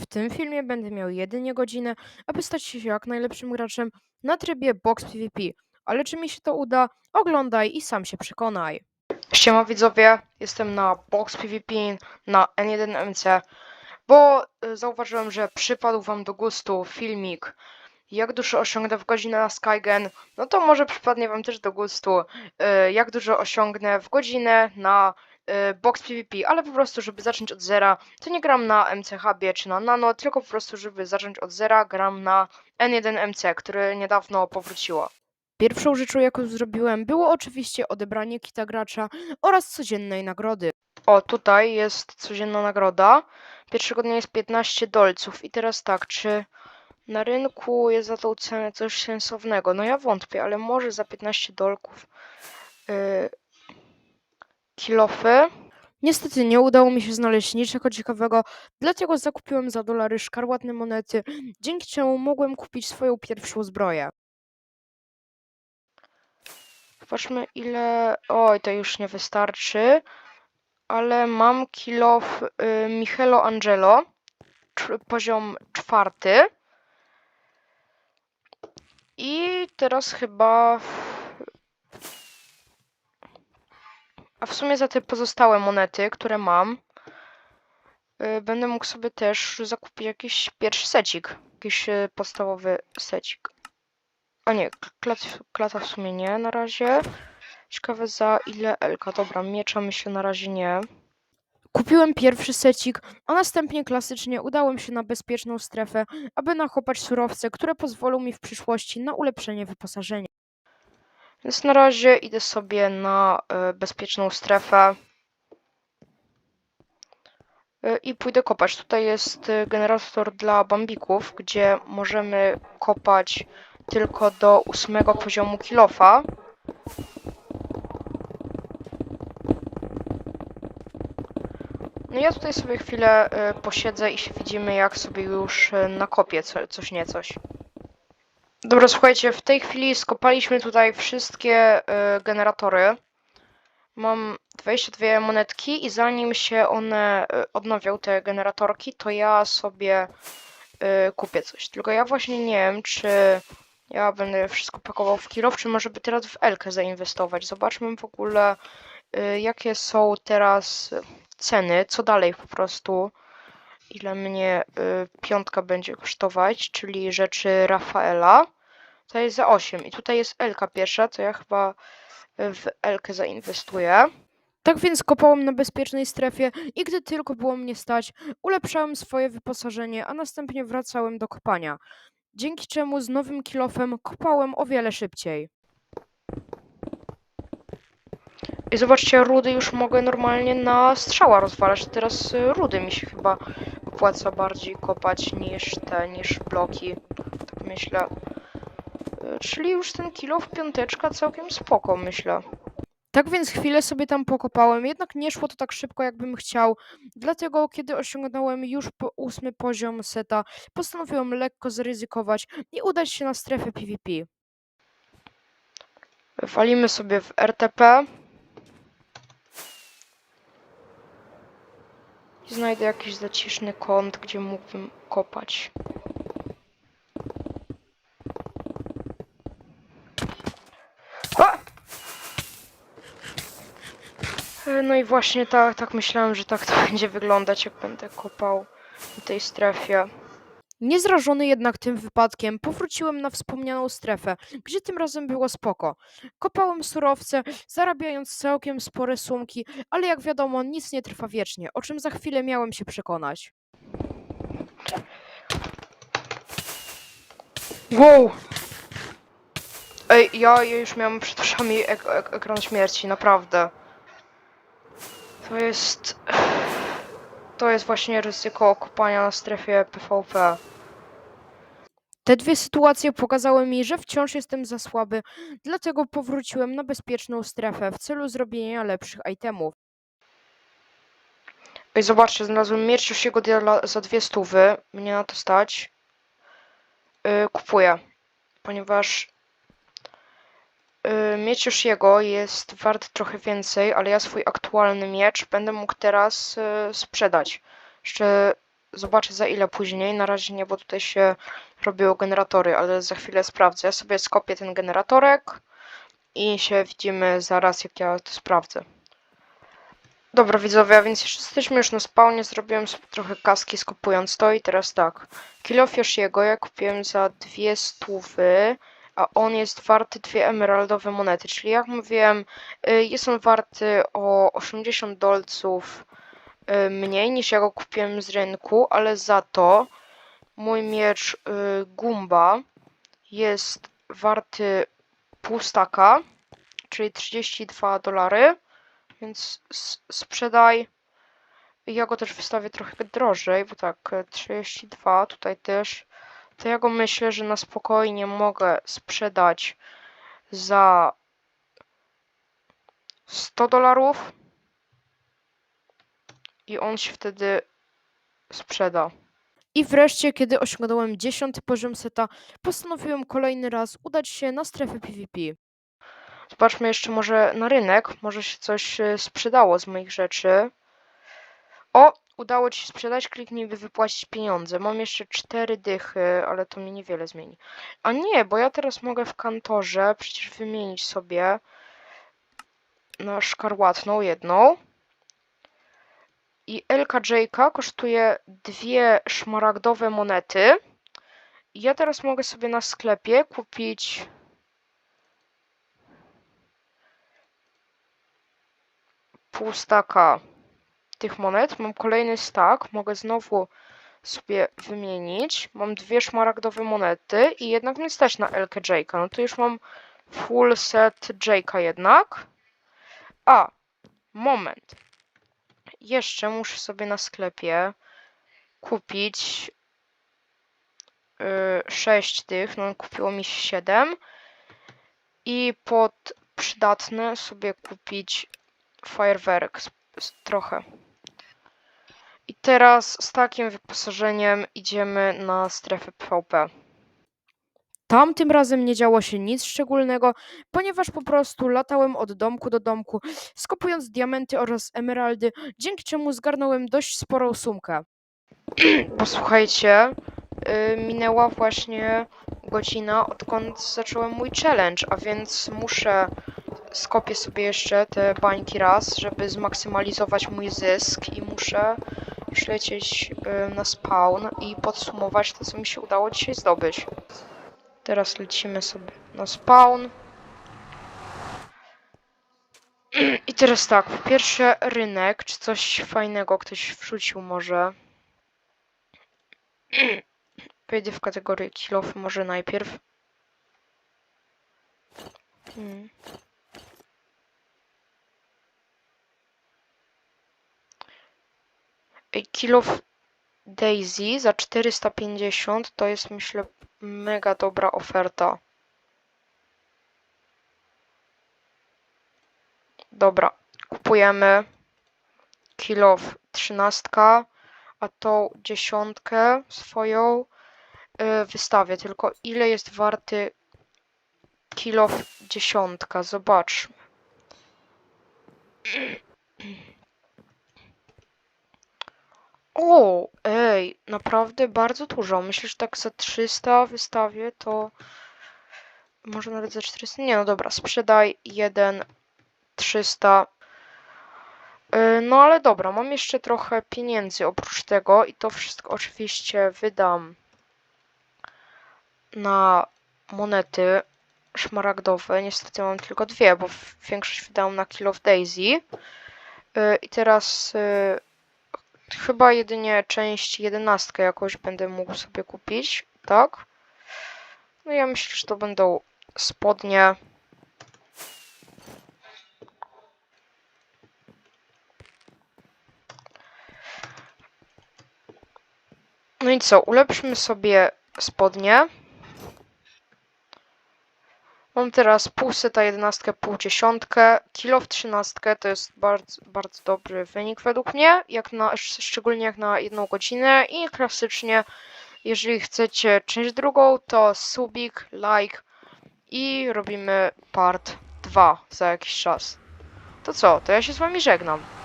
W tym filmie będę miał jedynie godzinę, aby stać się jak najlepszym graczem na trybie Box PvP. Ale czy mi się to uda? Oglądaj i sam się przekonaj. Siema widzowie, jestem na Box PvP na N1MC, bo y, zauważyłem, że przypadł wam do gustu filmik jak dużo osiągnę w godzinę na Skygen, no to może przypadnie wam też do gustu y, jak dużo osiągnę w godzinę na Box PvP, ale po prostu żeby zacząć od zera, to nie gram na MC Hubie czy na Nano, tylko po prostu żeby zacząć od zera gram na N1MC, które niedawno powróciło. Pierwszą rzeczą, jaką zrobiłem, było oczywiście odebranie kita gracza oraz codziennej nagrody. O, tutaj jest codzienna nagroda. Pierwszego dnia jest 15 dolców. I teraz tak, czy na rynku jest za tą cenę coś sensownego? No ja wątpię, ale może za 15 dolków yy, kilofy. Niestety nie udało mi się znaleźć niczego ciekawego, dlatego zakupiłem za dolary szkarłatne monety, dzięki czemu mogłem kupić swoją pierwszą zbroję. Zobaczmy ile... Oj, to już nie wystarczy. Ale mam kilo w y, Michelo Angelo. poziom czwarty. I teraz chyba... A w sumie za te pozostałe monety, które mam, y, będę mógł sobie też zakupić jakiś pierwszy secik. Jakiś y, podstawowy secik. A nie, klat, klata w sumie nie na razie. Ciekawe za ile Elka. Dobra, miecza myślę na razie nie. Kupiłem pierwszy secik, a następnie klasycznie udałem się na bezpieczną strefę, aby nakopać surowce, które pozwolą mi w przyszłości na ulepszenie wyposażenia. Więc na razie idę sobie na y, bezpieczną strefę y, i pójdę kopać. Tutaj jest y, generator dla bambików, gdzie możemy kopać tylko do ósmego poziomu kilofa. No ja tutaj sobie chwilę posiedzę i się widzimy, jak sobie już y, nakopię co, coś niecoś. Dobra, słuchajcie, w tej chwili skopaliśmy tutaj wszystkie y, generatory. Mam 22 monetki i zanim się one y, odnowią, te generatorki, to ja sobie y, kupię coś. Tylko ja właśnie nie wiem, czy ja będę wszystko pakował w kilo, czy może by teraz w Elkę zainwestować. Zobaczmy w ogóle, y, jakie są teraz ceny, co dalej po prostu, ile mnie y, piątka będzie kosztować, czyli rzeczy Rafaela. To jest za 8 i tutaj jest Elka pierwsza, to ja chyba w Elkę zainwestuję. Tak więc kopałem na bezpiecznej strefie i gdy tylko było mnie stać, ulepszałem swoje wyposażenie, a następnie wracałem do kopania. Dzięki czemu z nowym kilofem kopałem o wiele szybciej. I zobaczcie, rudy już mogę normalnie na strzała rozwalać. Teraz y, rudy mi się chyba opłaca bardziej kopać niż te, niż bloki. Tak myślę. Czyli już ten kilo w piąteczka całkiem spoko, myślę. Tak więc chwilę sobie tam pokopałem, jednak nie szło to tak szybko, jakbym chciał. Dlatego, kiedy osiągnąłem już po ósmy poziom seta, postanowiłem lekko zaryzykować i udać się na strefę PvP. Walimy sobie w RTP. I znajdę jakiś zaciszny kąt, gdzie mógłbym kopać. No i właśnie tak, tak myślałem, że tak to będzie wyglądać, jak będę kopał w tej strefie. Niezrażony jednak tym wypadkiem, powróciłem na wspomnianą strefę, gdzie tym razem było spoko. Kopałem surowce, zarabiając całkiem spore sumki, ale jak wiadomo, nic nie trwa wiecznie, o czym za chwilę miałem się przekonać. Wow! Ej, ja, ja już miałem przed oczami ek ek ekran śmierci, naprawdę. To jest... To jest właśnie ryzyko kopania na strefie PvP. Te dwie sytuacje pokazały mi, że wciąż jestem za słaby, dlatego powróciłem na bezpieczną strefę w celu zrobienia lepszych itemów. Ej, zobaczcie, znalazłem miecz już jego za dwie stówy. Mnie na to stać. Yy, kupuję, ponieważ miecz już jego jest wart trochę więcej, ale ja swój aktualny miecz będę mógł teraz yy, sprzedać. Jeszcze zobaczę za ile później. Na razie nie, bo tutaj się robiło generatory, ale za chwilę sprawdzę. Ja sobie skopię ten generatorek i się widzimy zaraz, jak ja to sprawdzę. Dobra widzowie, a więc jeszcze jesteśmy już na spawnie, zrobiłem trochę kaski skupując to i teraz tak. Kilof jego ja kupiłem za dwie stówy, a on jest warty dwie emeraldowe monety, czyli jak mówiłem, y, jest on warty o 80 dolców y, mniej niż ja go kupiłem z rynku, ale za to mój miecz y, Gumba jest warty pół staka, czyli 32 dolary, więc sprzedaj. Ja go też wystawię trochę drożej, bo tak, e, 32 tutaj też. To ja go myślę, że na spokojnie mogę sprzedać za 100 dolarów i on się wtedy sprzeda. I wreszcie, kiedy osiągnąłem 10 poziom seta, postanowiłem kolejny raz udać się na strefę PvP. Zobaczmy jeszcze może na rynek. Może się coś e, sprzedało z moich rzeczy. O! Udało ci się sprzedać, kliknij by wypłacić pieniądze. Mam jeszcze cztery dychy, ale to mi niewiele zmieni. A nie, bo ja teraz mogę w kantorze przecież wymienić sobie na szkarłatną jedną. I LKJ kosztuje dwie szmaragdowe monety. I ja teraz mogę sobie na sklepie kupić pół tych monet. Mam kolejny stak. Mogę znowu sobie wymienić. Mam dwie szmaragdowe monety i jednak mnie stać na LK Jake'a. No to już mam full set Jake'a jednak. A, moment. Jeszcze muszę sobie na sklepie kupić 6 tych. No kupiło mi się 7. I pod przydatne sobie kupić fajerwerek trochę. Teraz z takim wyposażeniem idziemy na strefę PvP. Tam tym razem nie działo się nic szczególnego, ponieważ po prostu latałem od domku do domku, skopując diamenty oraz emeraldy, dzięki czemu zgarnąłem dość sporą sumkę. Posłuchajcie, y, minęła właśnie godzina, odkąd zacząłem mój challenge, a więc muszę skopię sobie jeszcze te bańki raz, żeby zmaksymalizować mój zysk i muszę już lecieć y, na spawn i podsumować to, co mi się udało dzisiaj zdobyć. Teraz lecimy sobie na spawn. I teraz tak, po pierwsze rynek, czy coś fajnego ktoś wrzucił może. Wejdę w kategorię kilofy może najpierw. Hmm. Ej, Kilof Daisy za 450 to jest myślę mega dobra oferta. Dobra, kupujemy Kilof 13, a tą dziesiątkę swoją y, wystawię. Tylko ile jest warty Kilof dziesiątka? Zobaczmy. O, ej, naprawdę bardzo dużo. Myślę, że tak za 300 wystawię, to może nawet za 400. Nie, no dobra, sprzedaj jeden 300. Yy, No ale dobra, mam jeszcze trochę pieniędzy oprócz tego i to wszystko oczywiście wydam na monety szmaragdowe. Niestety mam tylko dwie, bo większość wydałam na Kill of Daisy. Yy, I teraz yy, chyba jedynie część jedenastkę jakoś będę mógł sobie kupić, tak? No ja myślę, że to będą spodnie. No i co, ulepszymy sobie spodnie. Mam teraz pół seta jedenastkę, pół dziesiątkę. Kilo w trzynastkę to jest bardzo, bardzo dobry wynik według mnie, jak na, szczególnie jak na jedną godzinę i klasycznie, jeżeli chcecie część drugą, to subik, like i robimy part 2 za jakiś czas. To co, to ja się z wami żegnam.